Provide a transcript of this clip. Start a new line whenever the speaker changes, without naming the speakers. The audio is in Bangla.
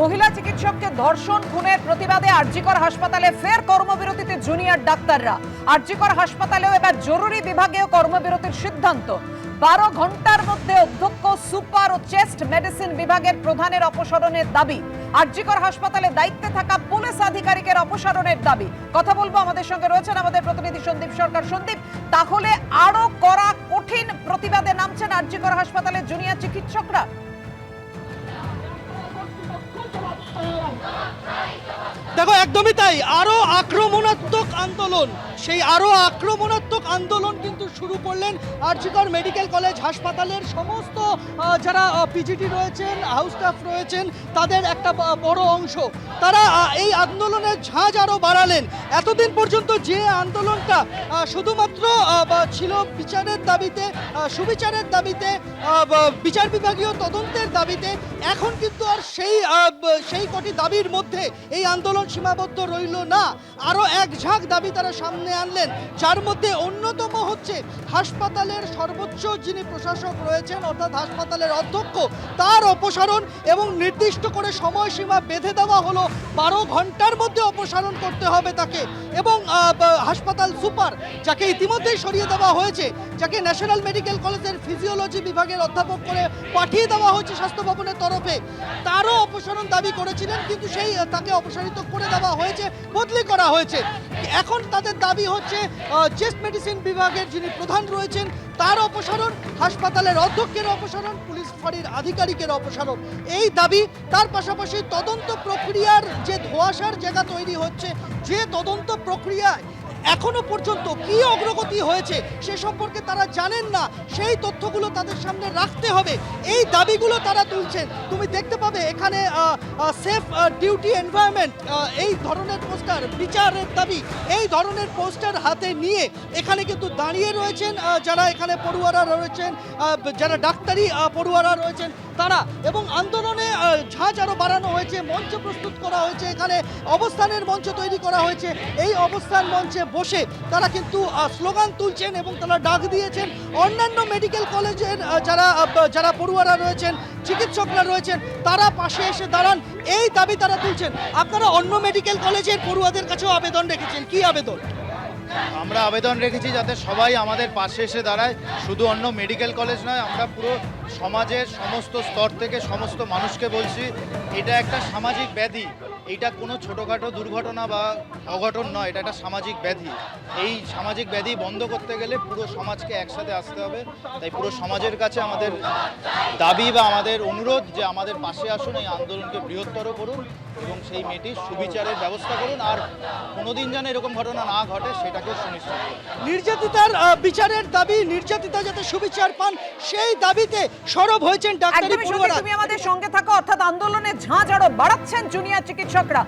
মহিলা চিকিৎসককে ধর্ষণ, খুনের প্রতিবাদে আরজিকর হাসপাতালে ফের কর্মবিরতিতে জুনিয়র ডাক্তাররা। আরজিকর হাসপাতালেও এবার জরুরি বিভাগেও কর্মবিরতির সিদ্ধান্ত। বারো ঘণ্টার মধ্যে অধ্যক্ষ সুপার ও চেস্ট মেডিসিন বিভাগের প্রধানের অপসারণের দাবি। আরজিকর হাসপাতালে দায়িত্বে থাকা পুলিশ আধিকারিকের অপসারণের দাবি। কথা বলব আমাদের সঙ্গে রয়েছেন আমাদের প্রতিনিধি সন্দীপ সরকার। সন্দীপ, তাহলে আরও করা কঠিন প্রতিবাদে নামছেন আরজিকর হাসপাতালের জুনিয়র চিকিৎসকরা?
দেখো একদমই তাই। আরও আক্রমণাত্মক আন্দোলন। সেই আরও আক্রমণাত্মক আন্দোলন কিন্তু শুরু করলেন আরজিকর মেডিকেল কলেজ হাসপাতালের সমস্ত যারা পিজিটি রয়েছেন হাউস স্টাফ রয়েছেন, তাদের একটা বড় অংশ। তারা এই আন্দোলনের ঝাঁজ আরও বাড়ালেন। এতদিন পর্যন্ত যে আন্দোলনটা শুধুমাত্র ছিল বিচারের দাবিতে সুবিচারের দাবিতে বিচার বিভাগীয় তদন্তের দাবিতে, এখন কিন্তু আর সেই সেই কটি দাবির মধ্যে এই আন্দোলন সীমাবদ্ধ রইল না। আরও এক ঝাঁক দাবি তারা সামনে আনলেন। যার মধ্যে অন্যতম হচ্ছে হাসপাতালের সর্বোচ্চ যিনি প্রশাসক রয়েছেন, অর্থাৎ হাসপাতালের অধ্যক্ষ, তার অপসারণ এবং নির্দিষ্ট করে সময়সীমা বেঁধে দেওয়া হলো। বারো ঘণ্টার মধ্যে অপসারণ করতে হবে তাকে এবং হাসপাতাল সুপার, যাকে ইতিমধ্যেই সরিয়ে দেওয়া হয়েছে, যাকে ন্যাশনাল মেডিকেল কলেজের ফিজিওলজি বিভাগের অধ্যাপক করে পাঠিয়ে দেওয়া হয়েছে স্বাস্থ্য ভবনের তরফে। তারও অপসারণ দাবি করেছিলেন, কিন্তু সেই, তাকে অপসারিত করে দেওয়া হয়েছে, বদলি করা হয়েছে। এখন তাদের দাবি হচ্ছে চেস্ট মেডিসিন বিভাগের যিনি প্রধান রয়েছেন, তার অপসারণ, হাসপাতালের অধ্যক্ষের অপসারণ, পুলিশ ফাঁড়ির আধিকারিকের অপসারণ। এই দাবি, তার পাশাপাশি তদন্ত প্রক্রিয়ার যে ধোয়াশার জায়গা তৈরি হচ্ছে, যে তদন্ত প্রক্রিয়ায় এখনও পর্যন্ত কি অগ্রগতি হয়েছে সে সম্পর্কে তারা জানেন না। সেই তথ্যগুলো তাদের সামনে রাখতে হবে। এই দাবিগুলো তারা তুলছেন। তুমি দেখতে পাবে এখানে সেফ ডিউটি এনভায়রনমেন্ট এই ধরনের পোস্টার, বিচারের দাবি, এই ধরনের পোস্টার হাতে নিয়ে এখানে কিন্তু দাঁড়িয়ে রয়েছেন যারা এখানে পড়ুয়ারা রয়েছেন যারা ডাক্তারি পড়ুয়ারা রয়েছেন, তারা। এবং আন্দোলনে ঝাঁজ আরও বাড়ানো হয়েছে, মঞ্চ প্রস্তুত করা হয়েছে, এখানে অবস্থানের মঞ্চ তৈরি করা হয়েছে। এই অবস্থান মঞ্চে বসে তারা কিন্তু স্লোগান তুলছেন এবং তারা ডাক দিয়েছেন। অন্যান্য মেডিকেল কলেজের যারা যারা পড়ুয়ারা রয়েছেন, চিকিৎসকরা রয়েছেন, তারা পাশে এসে দাঁড়ান। এই দাবি তারা তুলছেন। আপনারা অন্য মেডিকেল কলেজের পড়ুয়াদের কাছেও আবেদন রেখেছেন। কি আবেদন?
আমরা আবেদন রেখেছি যাতে সবাই আমাদের পাশে এসে দাঁড়ায়। শুধু অন্য মেডিকেল কলেজ নয়, আমরা পুরো সমাজের সমস্ত স্তর থেকে সমস্ত মানুষকে বলছি, এটা একটা সামাজিক ব্যাধি। এটা কোনো ছোটোখাটো দুর্ঘটনা বা অঘটন নয়, এটা একটা সামাজিক ব্যাধি। এই সামাজিক ব্যাধি বন্ধ করতে গেলে পুরো সমাজকে একসাথে আসতে হবে। তাই পুরো সমাজের কাছে আমাদের দাবি বা আমাদের অনুরোধ যে আমাদের পাশে আসুন, এই আন্দোলনকে বৃহত্তর করুন এবং সেই মেয়েটির সুবিচারের ব্যবস্থা করুন। আর কোনোদিন যেন এরকম ঘটনা না ঘটে সেটাকে সুনিশ্চিত
নির্যাতিতার আহ, বিচারের দাবি নির্যাতিতা যাতে সুবিচার পান সেই দাবিতে সরব হয়েছেন ডাক্তারি
তুমি আমাদের সঙ্গে থাকো অর্থাৎ আন্দোলনের ঝাঁ আরও বাড়াচ্ছেন জুনিয়র চিকিৎসকরা।